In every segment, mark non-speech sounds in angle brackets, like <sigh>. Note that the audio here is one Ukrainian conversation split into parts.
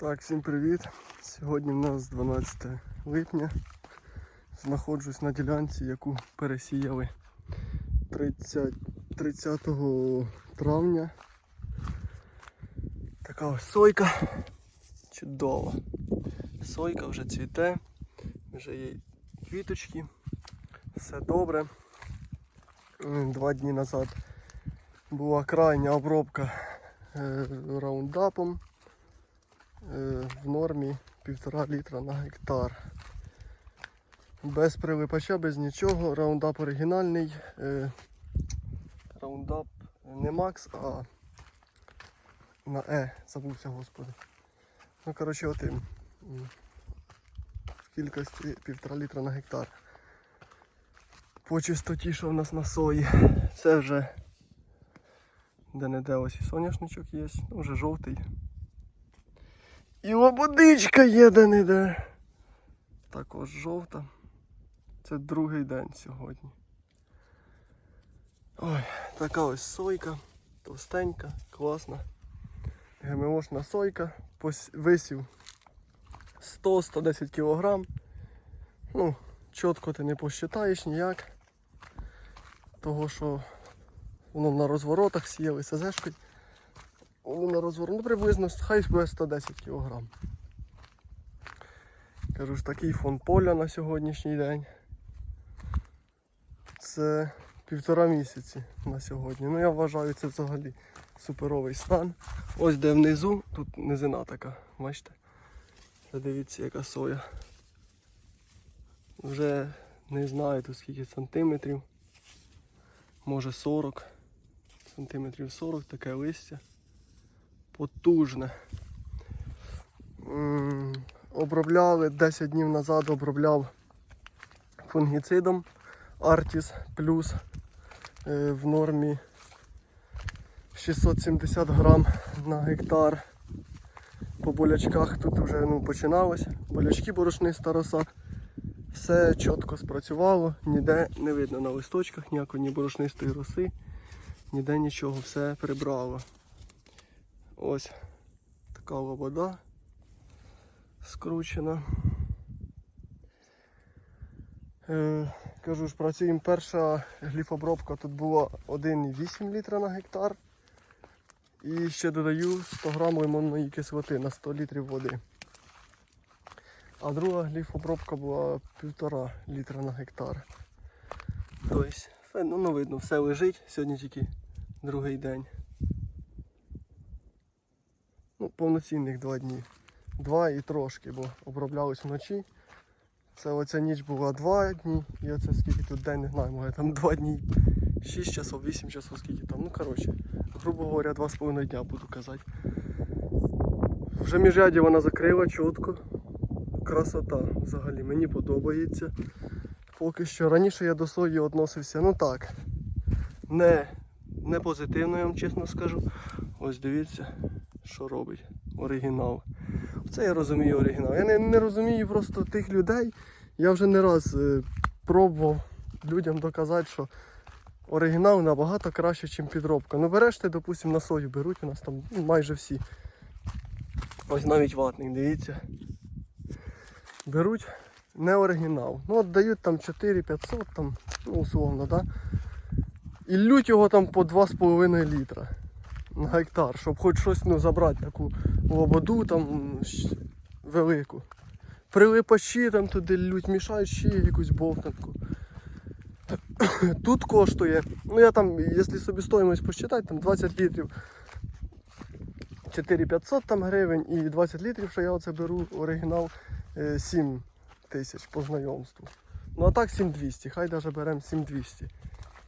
Так, всім привіт. Сьогодні в нас 12 липня. Знаходжусь на ділянці, яку пересіяли 30, 30 травня. Така ось сойка. Чудова. Сойка вже цвіте, вже є квіточки. Все добре. Два дні назад була крайня обробка раундапом е, в нормі 1,5 літра на гектар. Без прилипача, без нічого. Раундап оригінальний. е, Раундап не Макс, а на Е, забувся господи. Ну, коротше, отим. В кількості 1,5 літра на гектар. По чистоті, що в нас на сої. Це вже де-не-де ось і соняшничок є, ну вже жовтий. І лободичка є де-не-де. Також жовта. Це другий день сьогодні. Ой, така ось сойка, товстенька, класна. ГМОшна сойка, висів 100-110 кг. Ну, чітко ти не посчитаєш ніяк. Того що воно на розворотах сіяли СЗшкою. Воно на розворот, ну приблизно хай буде 110 кг. Кажу ж, такий фон поля на сьогоднішній день. Це півтора місяці на сьогодні. Ну я вважаю це взагалі суперовий стан. Ось де внизу, тут низина така, бачите? Дивіться яка соя. Вже не знаю тут скільки сантиметрів. Може 40 сантиметрів 40 таке листя. Потужне. Обробляли 10 днів назад обробляв фунгіцидом Artis Plus е, в нормі 670 грам на гектар. По болячках тут вже ну, починалося. Болячки борошниста роса. Все чітко спрацювало, ніде не видно на листочках ніякої ні борошнистої роси, ніде нічого, все прибрало. Ось така лобода скручена. Е, кажу ж, працюємо перша гліфобробка тут була 1,8 літра на гектар. І ще додаю 100 грам лимонної кислоти на 100 літрів води. А друга гліфобробка була 1,5 літра на гектар. Тобто, ну, ну видно, все лежить, сьогодні тільки другий день. Ну, повноцінних два дні. Два і трошки, бо оброблялись вночі. Це оця ніч була два дні, і оце скільки тут день, не знаю, може там два дні, 6 часов, 8 часов, скільки там. Ну коротше, грубо говоря, два з половиною дня буду казати. Вже міжряді вона закрила чітко. Красота взагалі, мені подобається. Поки що раніше я до сої відносився, ну так, не, не позитивно, я вам чесно скажу. Ось дивіться, що робить оригінал. Це я розумію оригінал. Я не, не розумію просто тих людей. Я вже не раз е, пробував людям доказати, що оригінал набагато краще, ніж підробка. Ну береш ти, допустимо, на сою беруть у нас там майже всі. Ось навіть ватник, дивіться. Беруть не оригінал. Ну от дають там 4500, там, ну условно, да? І лють його там по 2,5 літра на гектар, щоб хоч щось ну, забрати таку лободу там велику. Прилипачі там туди лють, мішають ще якусь бовтанку. <coughs> Тут коштує, ну я там, якщо собі стоїмость посчитати, там 20 літрів 4500 там гривень і 20 літрів, що я оце беру оригінал е, 7 тисяч по знайомству. Ну а так 7200, хай навіть беремо 7200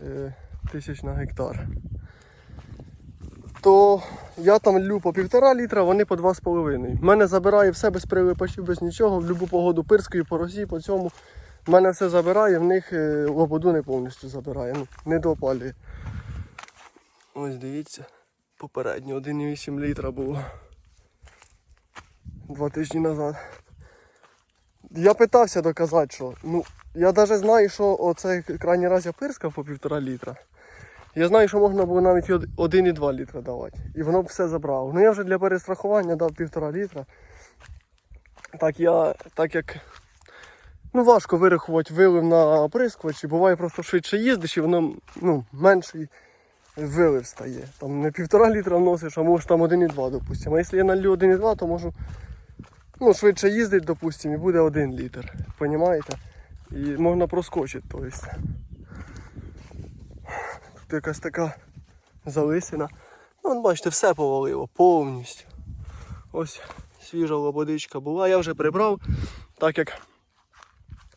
е, тисяч на гектар. То я там лю по півтора літра, вони по 2,5. Мене забирає все без прилипачів, без нічого, в будь-яку погоду пирскою, по росі, по цьому. Мене все забирає, в них е, лободу не повністю забирає, ну, не допалює. Ось дивіться, попередньо 1,8 літра було. Два тижні назад. Я питався доказати, що ну, я навіть знаю, що оце крайній раз я пирскав по півтора літра. Я знаю, що можна було навіть 1,2 літра давати. І воно б все забрало. Ну я вже для перестрахування дав півтора літра. Так я, так як ну, важко вирахувати вилив на оприскувач, буває просто швидше їздиш і воно ну, менший вилив стає. Там не півтора літра носиш, а може там 1,2, допустимо. А якщо я налью 1,2, то можу ну, швидше їздити, допустимо, і буде 1 літр. Понімаєте? І можна проскочити. Тобто. Тут якась така залисина. Ну, бачите, все повалило повністю. Ось свіжа лободичка була, я вже прибрав, так як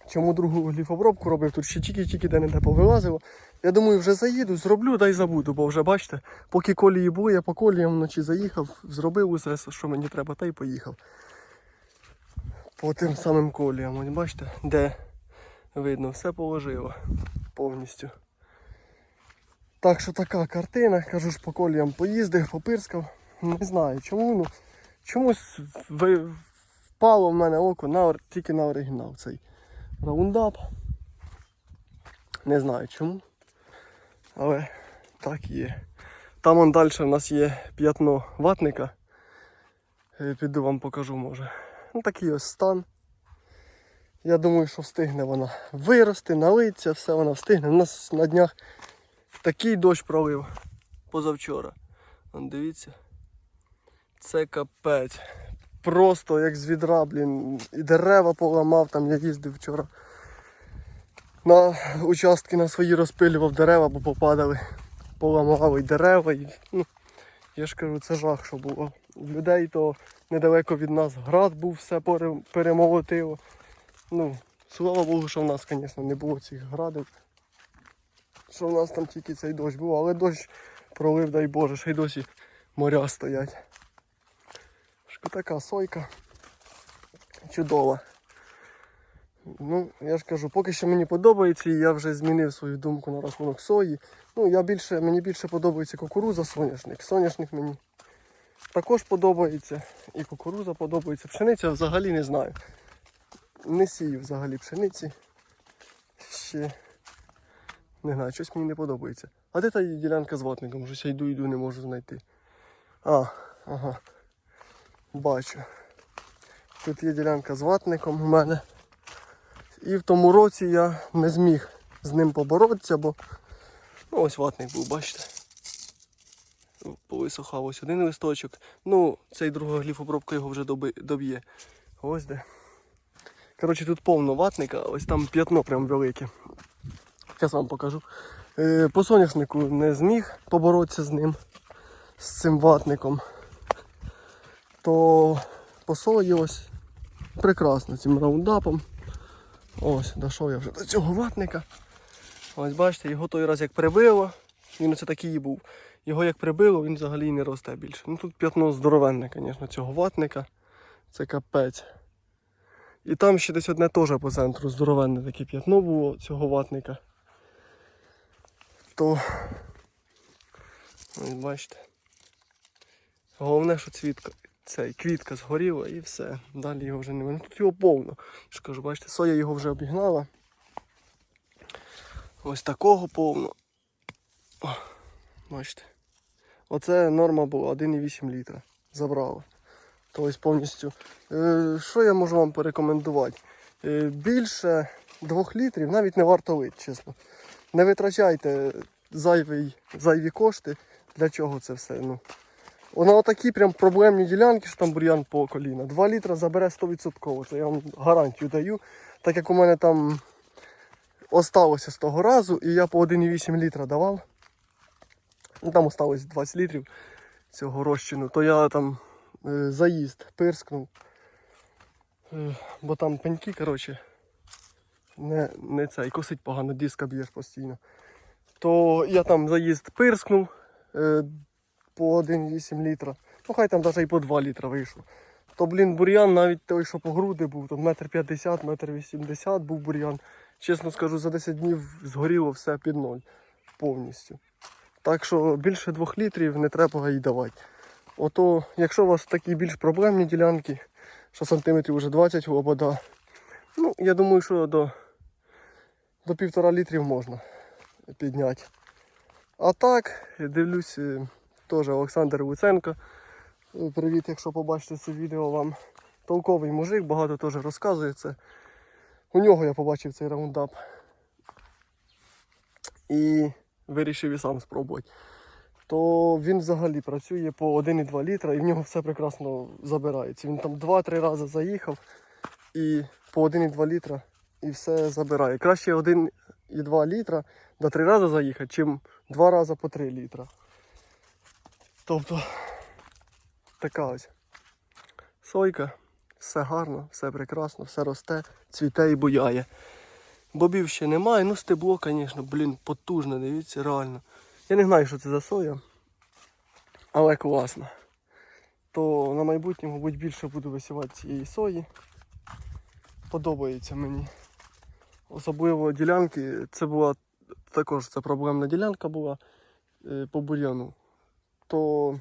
чому другу гліфобробку робив, тут ще тільки-тільки де-не-де повилазило. Я думаю, вже заїду, зроблю, да й забуду, бо вже бачите, поки колії були, я по коліям вночі заїхав, зробив усе, що мені треба, та й поїхав. По тим самим коліям, ось бачите, де видно, все положило повністю. Так що така картина, кажу ж по коліям поїздив, попирскав. Не знаю чому, ну чомусь впало в мене око на, тільки на оригінал цей раундап. Не знаю чому. Але так є. Там он далі в нас є п'ятно ватника. Е, Піду вам покажу може. Ну такий ось стан. Я думаю, що встигне вона вирости, налиться, все вона встигне. У нас на днях такий дощ пролив позавчора. Вон дивіться. Це капець. Просто як з відра, блін. І дерева поламав, там я їздив вчора. На участки на свої розпилював дерева, бо попадали, поламали й дерева. І, ну, я ж кажу, це жах, що було. В людей то недалеко від нас град був, все перемолотило. Ну, слава Богу, що в нас, звісно, не було цих градів. Що в нас там тільки цей дощ був, але дощ пролив, дай Боже, ще й досі моря стоять. Така сойка. Чудова. Ну, я ж кажу, поки що мені подобається, і я вже змінив свою думку на рахунок сої. Ну, я більше, мені більше подобається кукуруза, соняшник. Соняшник мені також подобається. І кукуруза подобається. Пшениця взагалі не знаю. Не сію взагалі пшениці. Ще не знаю, щось мені не подобається. А де та ділянка з ватником? Щось я йду, йду, не можу знайти. А, ага. Бачу. Тут є ділянка з ватником у мене. І в тому році я не зміг з ним поборотися, бо ну, ось ватник був, бачите. Повисохав ось один листочок. Ну, цей друга гліфобробка його вже доб'є. Ось де. Коротше, тут повно ватника, ось там п'ятно прям велике. Зараз вам покажу. Е, По соняшнику не зміг поборотися з ним, з цим ватником. То по ось прекрасно цим раундапом. Ось, дійшов я вже до цього ватника. Ось бачите, його той раз як прибило, він оце такий і був. Його як прибило, він взагалі не росте більше. Ну тут п'ятно здоровенне, звісно, цього ватника. Це капець. І там ще десь одне теж по центру здоровенне таке п'ятно було цього ватника. То ось бачите. Головне, що цвітка, цей, квітка згоріла і все. Далі його вже немає. Ну тут його повно. Ж кажу, бачите, соя його вже обігнала. Ось такого повно. О, бачите. Оце норма була 1,8 літра. Забрала. Тобто повністю. Е, що я можу вам порекомендувати? Е, більше 2 літрів навіть не варто лити, чесно. Не витрачайте зайвий, зайві кошти. Для чого це все? Ну, Вона отакі прям проблемні ділянки, що там бур'ян по коліна. 2 літра забере 100%. Це я вам гарантію даю. Так як у мене там осталося з того разу, і я по 1,8 літра давав. Ну, там осталось 20 літрів цього розчину, то я там е, заїзд пирскнув. Е, бо там пеньки, коротше, не, не цей, косить погано, диска б'єш постійно. То я там заїзд пирскнув е, по 1,8 літра. Ну хай там навіть і по 2 літра вийшло. То, блін, бур'ян навіть той, що по груди був, то метр 50, метр 80 був бур'ян. Чесно скажу, за 10 днів згоріло все під ноль повністю. Так що більше 2 літрів не треба і давати. Ото, якщо у вас такі більш проблемні ділянки, що сантиметрів вже 20 лобода, ну, я думаю, що до, до півтора літрів можна підняти. А так, дивлюсь, е, теж Олександр Луценко. Е, Привіт, якщо побачите це відео вам. толковий мужик, багато теж розказує це. У нього я побачив цей раундап. І вирішив і сам спробувати. То він взагалі працює по 1,2 літра і в нього все прекрасно забирається. Він там 2-3 рази заїхав і по 1,2 літра і все забирає. Краще 1,2 літра до 3 рази заїхати, чим 2 рази по 3 літра. Тобто така ось сойка, все гарно, все прекрасно, все росте, цвіте і буяє. Бобів ще немає, ну стебло, звісно, блін, потужне, дивіться, реально. Я не знаю, що це за соя, але класно. То на майбутнє, мабуть, більше буду висівати цієї сої. Подобається мені. Особливо ділянки, це була також це проблемна ділянка була е, по бур'яну. То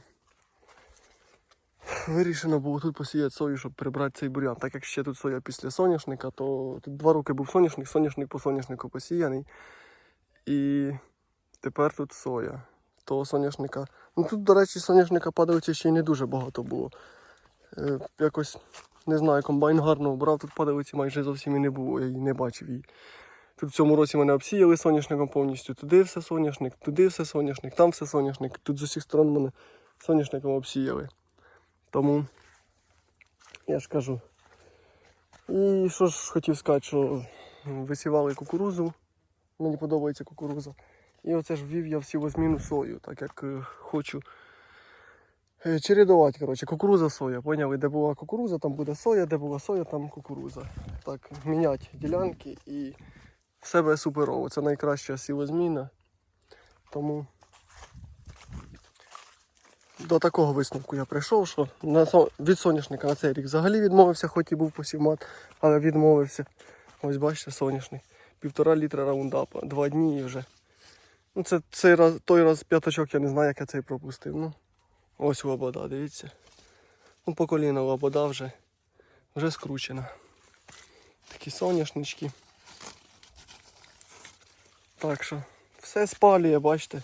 вирішено було тут посіяти сою, щоб прибрати цей бур'ян. Так як ще тут соя після соняшника, то тут два роки був соняшник, соняшник по соняшнику посіяний. І тепер тут соя. Того соняшника. Ну тут, до речі, соняшника падалиці ще й не дуже багато було. Е, якось, не знаю, комбайн гарно обрав, тут падалиці майже зовсім і не було, я її не бачив її. Тут в цьому році мене обсіяли соняшником повністю. Туди все соняшник, туди все соняшник, там все соняшник. Тут з усіх сторон мене соняшником обсіяли. Тому я ж кажу. І що ж хотів сказати, що висівали кукурузу. Мені подобається кукуруза. І оце ж ввів я в сівозміну сою, так як е, хочу чередувати. Коротше, кукуруза соя. Поняли, де була кукуруза, там буде соя, де була соя, там кукуруза. Так, міняти ділянки і себе суперово. Це найкраща сівозміна. Тому до такого висновку я прийшов, що на, со- від соняшника на цей рік взагалі відмовився, хоч і був посівмат, але відмовився. Ось бачите, соняшник. Півтора літра раундапа, два дні і вже. Ну це цей раз, той раз п'ятачок, я не знаю, як я цей пропустив. Ну, ось лобода, дивіться. Ну, по коліна лобода вже, вже скручена. Такі соняшнички. Так що, все спалює, бачите.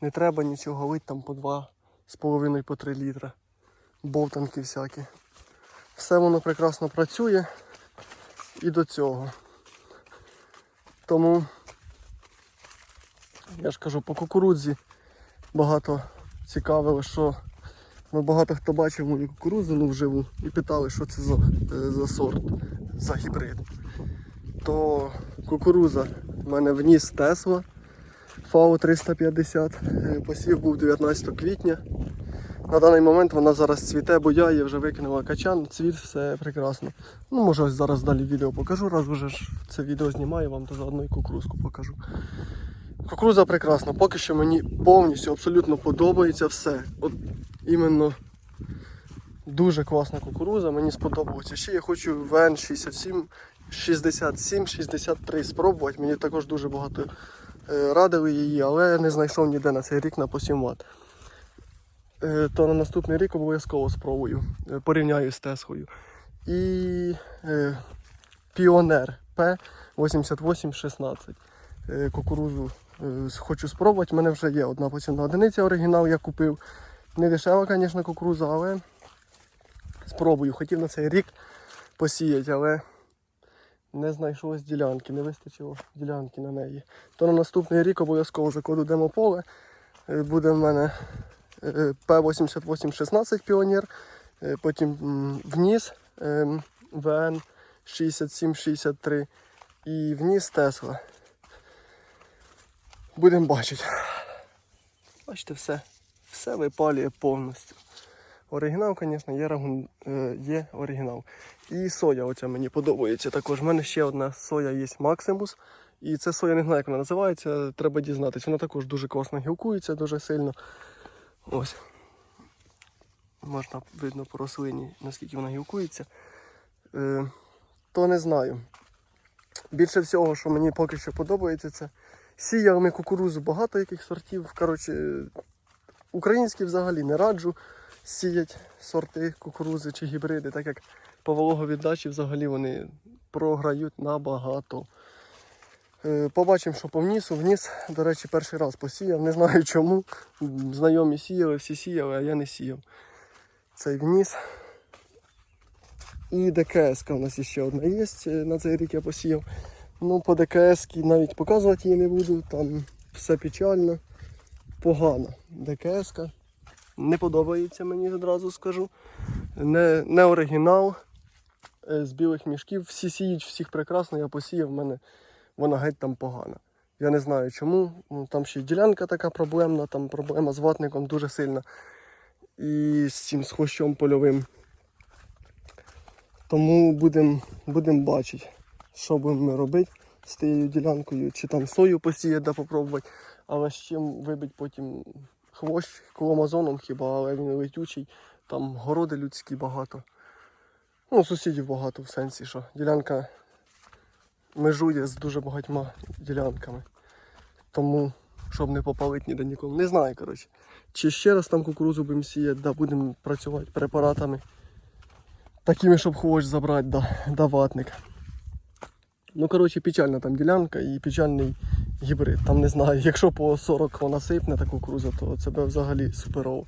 Не треба нічого лить там по два з половиною по 3 літра. Бовтанки всякі. Все воно прекрасно працює і до цього. Тому я ж кажу, по кукурудзі багато цікавило, що ну, багато хто бачив мою кукурудзу ну, вживу і питали, що це за, е, за сорт, за гібрид. То кукуруза в мене вніс Тесла ФАО 350. Е, Посів був 19 квітня. На даний момент вона зараз цвіте, буяє, вже викинула качан, цвіт, все прекрасно. Ну, може, ось зараз далі відео покажу, раз вже ж це відео знімаю, вам то заодно і кукурузку покажу. Кукуруза прекрасна, поки що мені повністю абсолютно подобається все. От іменно дуже класна кукуруза, мені сподобалося. Ще я хочу ВН 67, 67, 63 спробувати. Мені також дуже багато е, радили її, але не знайшов ніде на цей рік на посімат. Е, То на наступний рік обов'язково спробую. Е, Порівняю з Тесхою. І Піонер П8816. Е, Кукурузу хочу спробувати. У мене вже є одна посівна одиниця оригінал, я купив. Не дешева, звісно, кукуруза, але спробую. Хотів на цей рік посіяти, але не знайшлось ділянки, не вистачило ділянки на неї. То на наступний рік обов'язково закладу демополе. Е, Буде в мене е, П8816 піонер, е, потім вніс ем, ВН 6763 і вніс Тесла. Будемо бачити. Бачите, все. Все випалює повністю. Оригінал, звісно, є, рагун- е, є оригінал. І соя оця мені подобається також. У мене ще одна соя є Максимус. І це соя не знаю, як вона називається, треба дізнатися. Вона також дуже класно гілкується, дуже сильно. Ось. Можна видно по рослині, наскільки вона гілкується. Е, то не знаю. Більше всього, що мені поки що подобається, це сіяв ми кукурузу багато яких сортів. Коротше, українські взагалі не раджу сіять сорти кукурузи чи гібриди, так як по вологовіддачі взагалі вони програють набагато. Е, Побачимо, що по внісу. Вніс, до речі, перший раз посіяв. Не знаю чому. Знайомі сіяли, всі сіяли, а я не сіяв. Цей вніс. І ДКС у нас ще одна є, е, на цей рік я посіяв. Ну, по ДКС навіть показувати її не буду, там все печально, погано. ДКС не подобається мені одразу скажу. Не, не оригінал е, з білих мішків. Всі сіють, всіх прекрасно, я посіяв, в мене вона геть там погана. Я не знаю чому. Ну, Там ще й ділянка така проблемна, там проблема з ватником дуже сильна. І з цим з хвощом польовим. Тому будемо будем бачити, що будемо робити з тією ділянкою, чи там сою посіяти, да попробувати. Але з чим вибить потім хвощ коломазоном хіба, але він летючий, там городи людські багато. Ну, сусідів багато в сенсі, що ділянка межує з дуже багатьма ділянками. Тому, щоб не попалити ніде нікому. Не знаю, коротше. Чи ще раз там кукурузу будемо сіяти, да, будемо працювати препаратами. Такими, щоб хвощ забрати, да, да ватник. Ну, коротше, печальна там ділянка і печальний гібрид. Там не знаю, <laughs> якщо по 40 вона сипне та кукуруза, то це буде взагалі суперово.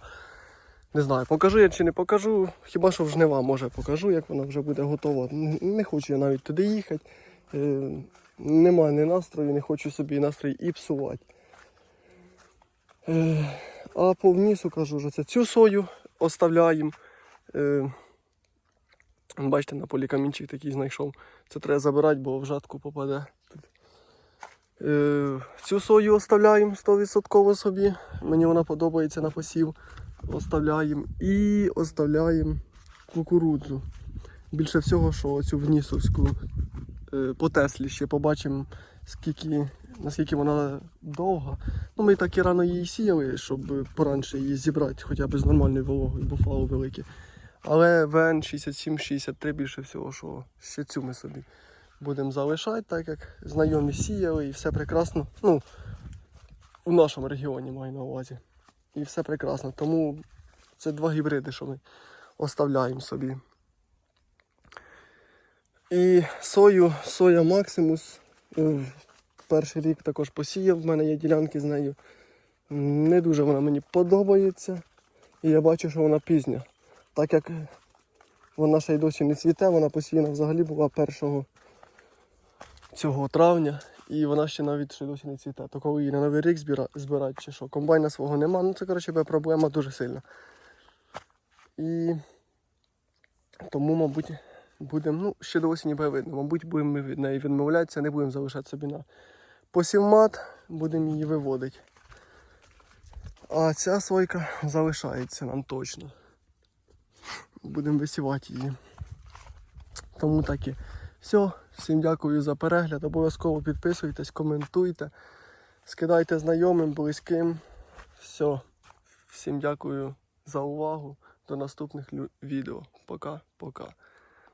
Не знаю, покажу я чи не покажу. Хіба що в жнива може покажу, як вона вже буде готова. Не хочу я навіть туди їхати. Е, Нема ні настрою, не хочу собі настрій і псувати. Е, а по внісу кажу, що це цю сою оставляємо. Е, бачите, на полі камінчик такий знайшов. Це треба забирати, бо в жатку попаде. Е, цю сою оставляємо 100% собі. Мені вона подобається на посів. Оставляємо і оставляємо кукурудзу. Більше всього, що цю внісовську е, по Теслі ще побачимо, скільки, наскільки вона довга. Ну, ми так і рано її сіяли, щоб поранше її зібрати, хоча б з нормальною вологою, бо фау велике. Але ВН 67-63 більше всього, що ще цю ми собі будемо залишати, так як знайомі сіяли і все прекрасно. Ну, у нашому регіоні маю на увазі. І все прекрасно. Тому це два гібриди, що ми оставляємо собі. І сою, соя Максимус. е, Перший рік також посіяв, в мене є ділянки з нею. Не дуже вона мені подобається. І я бачу, що вона пізня. Так як вона ще й досі не цвіте, вона посіяна взагалі була 1 цього травня. І вона ще навіть ще досі не цвіте. То коли її на новий рік збира- збирати чи що, комбайна свого нема. Ну це коротше проблема дуже сильна. І тому, мабуть, будемо, ну, ще до осені буде видно. Мабуть, будемо ми від неї відмовлятися, не будемо залишати собі на посівмат, будемо її виводити. А ця сойка залишається нам точно. Будемо висівати її. Тому так і. Все, всім дякую за перегляд. Обов'язково підписуйтесь, коментуйте, скидайте знайомим, близьким. Все. Всім дякую за увагу. До наступних лю- відео. Пока-пока.